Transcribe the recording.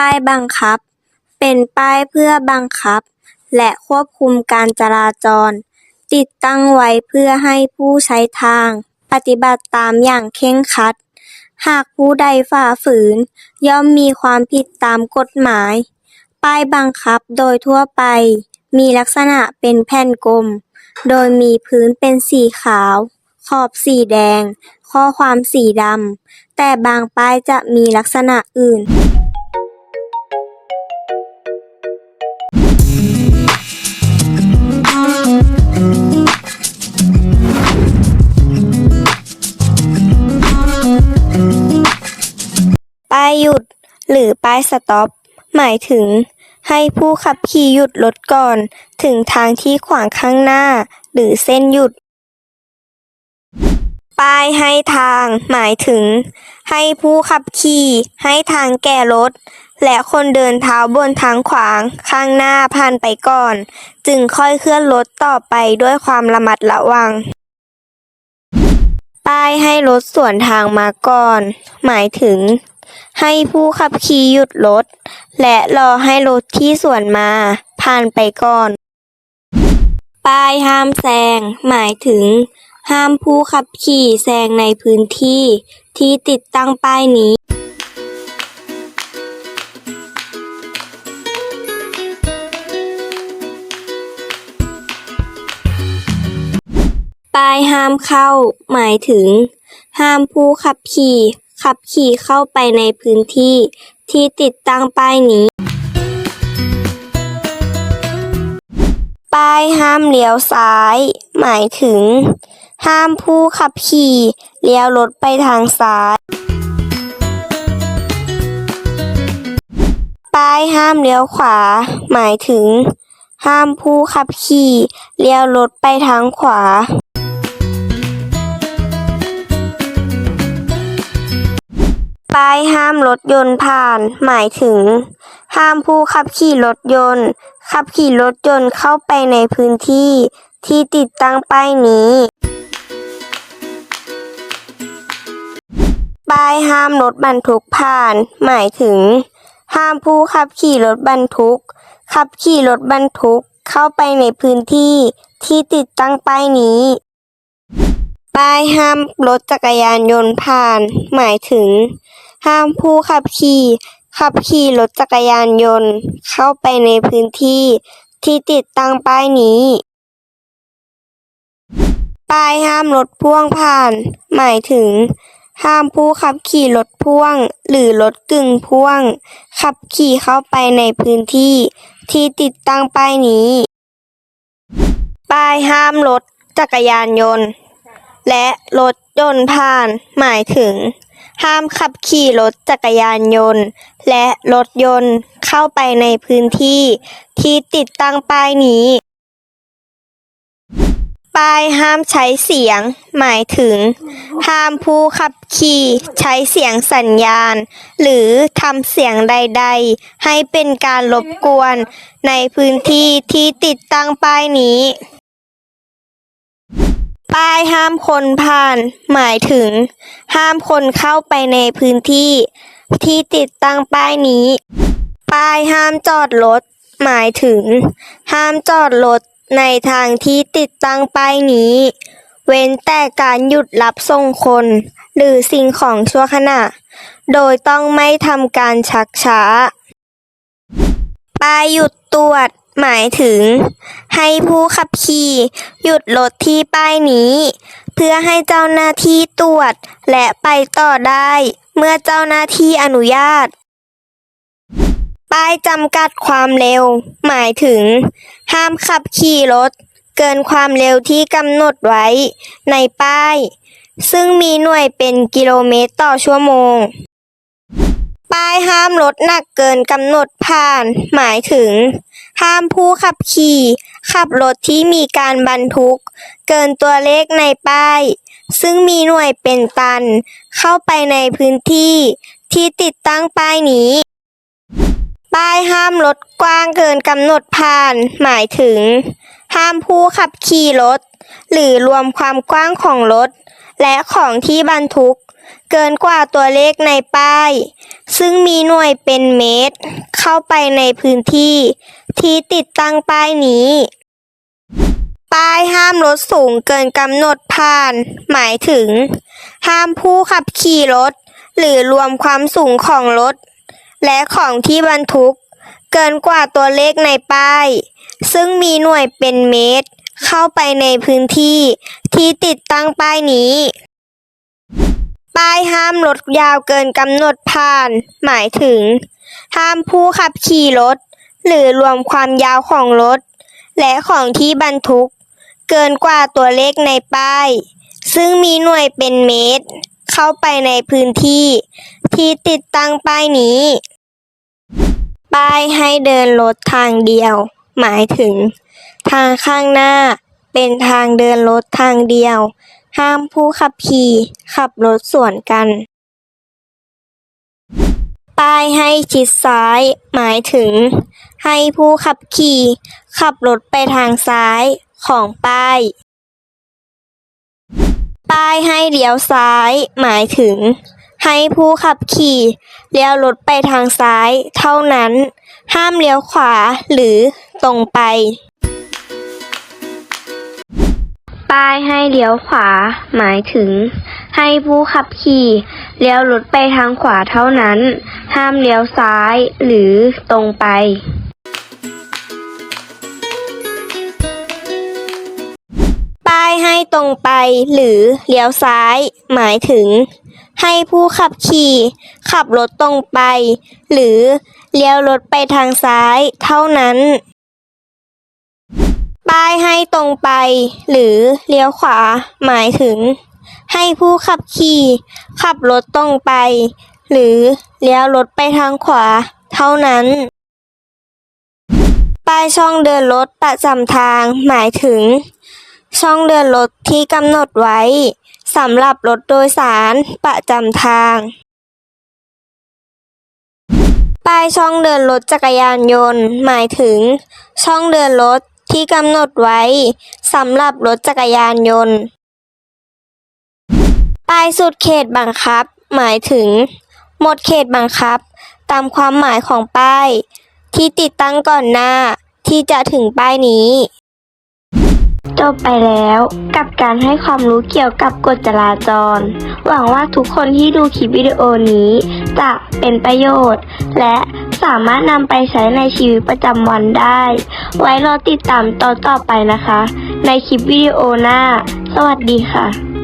ป้ายบังคับ เป็นป้ายเพื่อบังคับ และควบคุมการจราจร ติดตั้งไว้เพื่อให้ผู้ใช้ทาง ปฏิบัติตามอย่างเคร่งครัด หากผู้ใดฝ่าฝืน ย่อมมีความผิดตามกฎหมาย ป้ายบังคับโดยทั่วไป มีลักษณะเป็นแผ่นกลม โดยมีพื้นเป็นสีขาว ขอบสีแดง ข้อความสีดำแต่บางป้ายจะมีลักษณะอื่น หรือป้ายสต็อป หมายถึง ให้ผู้ขับขี่หยุดรถก่อน ถึงทางที่ขวางข้างหน้า หรือเส้นหยุด ป้ายให้ทาง หมายถึง ให้ผู้ขับขี่ ให้ทางแก่รถ และคนเดินเท้าบนทางขวาง ข้างหน้าผ่านไปก่อน จึงค่อยเคลื่อนรถต่อไปด้วยความระมัดระวังป้ายให้รถสวนทางมาก่อน หมายถึง ให้ผู้ขับขี่หยุดรถ และรอให้รถที่สวนมา ผ่านไปก่อน ป้ายห้ามแซง หมายถึง ห้ามผู้ขับขี่แซงในพื้นที่ ที่ติดตั้งป้ายนี้ป้ายห้ามเข้า หมายถึง ห้ามผู้ขับขี่ ขับขี่เข้าไปในพื้นที่ที่ติดตั้งป้ายนี้ ป้ายห้ามเลี้ยวซ้าย หมายถึง ห้ามผู้ขับขี่เลี้ยวรถไปทางซ้าย ป้ายห้ามเลี้ยวขวา หมายถึง ห้ามผู้ขับขี่เลี้ยวรถไปทางขวา ป้ายห้ามรถยนต์ผ่าน หมายถึง ห้ามผู้ขับขี่รถยนต์ ขับขี่รถยนต์เข้าไปในพื้นที่ ที่ติดตั้งป้ายนี้ป้ายห้ามรถบรรทุกผ่าน หมายถึง ห้ามผู้ขับขี่รถบรรทุก ขับขี่รถบรรทุกเข้าไปในพื้นที่ที่ติดตั้งป้ายนี้ ป้ายห้ามรถจักรยานยนต์ผ่าน หมายถึง ห้ามผู้ขับขี่ ขับขี่รถจักรยานยนต์ เข้าไปในพื้นที่ ที่ติดตั้งป้ายนี้ ป้ายห้ามรถพ่วงผ่าน หมายถึง ห้ามผู้ขับขี่รถพ่วง หรือรถกึ่งพ่วง ขับขี่เข้าไปในพื้นที่ ที่ติดตั้งป้ายนี้ ป้ายห้ามรถจักรยานยนต์ และรถยนต์ผ่าน หมายถึง ห้ามขับขี่รถจักรยานยนต์ และรถยนต์เข้าไปในพื้นที่ ที่ติดตั้งป้ายนี้ ป้ายห้ามใช้เสียง หมายถึง ห้ามผู้ขับขี่ใช้เสียงสัญญาณ หรือทำเสียงใด ๆ ให้เป็นการรบกวน ในพื้นที่ที่ติดตั้งป้ายนี้ ป้ายห้ามคนผ่าน หมายถึง ห้ามคนเข้าไปในพื้นที่ ที่ติดตั้งป้ายนี้ ป้ายห้ามจอดรถ หมายถึง ห้ามจอดรถในทางที่ติดตั้งป้ายนี้ เว้นแต่การหยุดรับส่งคน หรือสิ่งของชั่วขณะ โดยต้องไม่ทำการชักช้า ป้ายหยุดตรวจ หมายถึง ให้ผู้ขับขี่หยุดรถที่ป้ายนี้ เพื่อให้เจ้าหน้าที่ตรวจและไปต่อได้ เมื่อเจ้าหน้าที่อนุญาต ป้ายจำกัดความเร็ว หมายถึง ห้ามขับขี่รถ เกินความเร็วที่กำหนดไว้ในป้าย ซึ่งมีหน่วยเป็นกิโลเมตรต่อชั่วโมง ป้ายห้ามรถหนักเกินกำหนดผ่าน หมายถึง ห้ามผู้ขับขี่ ขับรถที่มีการบรรทุก เกินตัวเลขในป้าย ซึ่งมีหน่วยเป็นตัน เข้าไปในพื้นที่ ที่ติดตั้งป้ายนี้ ป้ายห้ามรถกว้างเกินกำหนดผ่าน หมายถึง ห้ามผู้ขับขี่รถ หรือรวมความกว้างของรถ และของที่บรรทุก เกินกว่าตัวเลขในป้าย ซึ่งมีหน่วยเป็นเมตร เข้าไปในพื้นที่ ที่ติดตั้งป้ายนี้ ป้ายห้ามรถสูงเกินกำหนดผ่าน หมายถึง ห้ามผู้ขับขี่รถ หรือรวมความสูงของรถ และของที่บรรทุก เกินกว่าตัวเลขในป้าย ซึ่งมีหน่วยเป็นเมตร เข้าไปในพื้นที่ที่ติดตั้งป้ายนี้ ป้ายห้ามรถยาวเกินกำหนดผ่าน หมายถึง ห้ามผู้ขับขี่รถ หรือรวมความยาวของรถ และของที่บรรทุก เกินกว่าตัวเลขในป้าย ซึ่งมีหน่วยเป็นเมตร เข้าไปในพื้นที่ ที่ติดตั้งป้ายนี้ ป้ายให้เดินรถทางเดียว หมายถึง ทางข้างหน้า เป็นทางเดินรถทางเดียว ห้ามผู้ขับขี่ขับรถสวนกัน ป้ายให้ชิดซ้าย หมายถึง ให้ผู้ขับขี่ ขับรถไปทางซ้ายของป้าย ป้ายให้เลี้ยวซ้าย หมายถึง ให้ผู้ขับขี่เลี้ยวรถไปทางซ้ายเท่านั้น ห้ามเลี้ยวขวาหรือตรงไป ป้ายให้เลี้ยวขวา หมายถึง ให้ผู้ขับขี่เลี้ยวรถไปทางขวาเท่านั้น ห้ามเลี้ยวซ้ายหรือตรงไปป้ายให้ตรงไปหรือเลี้ยวซ้าย หมายถึง ให้ผู้ขับขี่ ขับรถตรงไป หรือเลี้ยวรถไปทางซ้ายเท่านั้น ป้ายให้ตรงไป หรือเลี้ยวขวา หมายถึง ให้ผู้ขับขี่ ขับรถตรงไป หรือเลี้ยวรถไปทางขวา เท่านั้น ป้ายช่องเดินรถประจำทาง หมายถึง ช่องเดินรถที่กำหนดไว้ สำหรับรถโดยสารประจำทาง ป้ายช่องเดินรถจักรยานยนต์ หมายถึง ช่องเดินรถที่กำหนดไว้สำหรับรถจักรยานยนต์ ป้ายสุดเขตบังคับ หมายถึง หมดเขตบังคับ ตามความหมายของป้าย ที่ติดตั้งก่อนหน้าที่จะถึงป้ายนี้ จบไปแล้ว กับการให้ความรู้เกี่ยวกับกฎจราจร หวังว่าทุกคนที่ดูคลิปวิดีโอนี้ จะเป็นประโยชน์ และสามารถนำไปใช้ในชีวิตประจำวันได้ ไว้รอติดตามตอนต่อไปนะคะ ในคลิปวิดีโอหน้า สวัสดีค่ะ